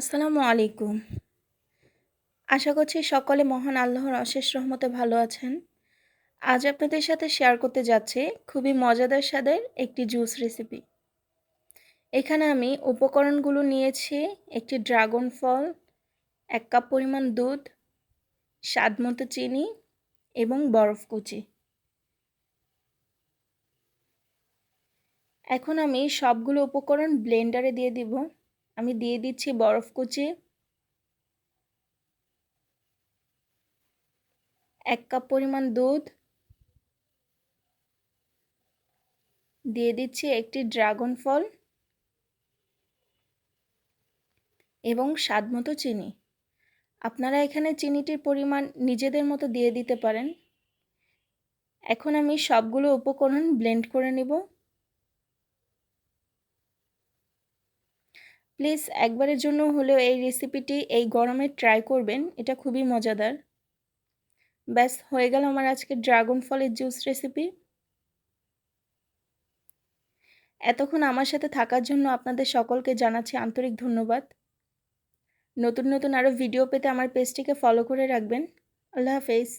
আসসালামু আলাইকুম। আশা করছি সকলে মহান আল্লাহর অশেষ রহমতে ভালো আছেন। আজ আপনাদের সাথে শেয়ার করতে যাচ্ছি খুবই মজাদার স্বাদের একটি জুস রেসিপি এখানে আমি উপকরণগুলো নিয়েছি, একটি ড্রাগন ফল এক কাপ পরিমাণ দুধ, স্বাদ মতো চিনি এবং বরফ কুচি। এখন আমি সবগুলো উপকরণ ব্লেন্ডারে দিয়ে দিব। আমি দিয়ে দিচ্ছি বরফ কুচি। এক কাপ পরিমাণ দুধ। দিয়ে দিচ্ছি একটি ড্রাগন ফল এবং স্বাদ মতো চিনি। আপনারা এখানে চিনিটির পরিমাণ নিজেদের মতো দিয়ে দিতে পারেন। এখন আমি সবগুলো উপকরণ ব্লেন্ড করে নেব। প্লিজ একবারের জন্য হলেও এই রেসিপিটি এই গরমে ট্রাই করবেন, এটা খুবই মজাদার। ব্যাস, হয়ে গেল আমার আজকে ড্রাগন ফলের জুস রেসিপি এতক্ষণ আমার সাথে থাকার জন্য আপনাদের সকলকে জানাচ্ছি আন্তরিক ধন্যবাদ। নতুন নতুন আরও ভিডিও পেতে আমার পেজটিকে ফলো করে রাখবেন। আল্লাহ হাফেজ।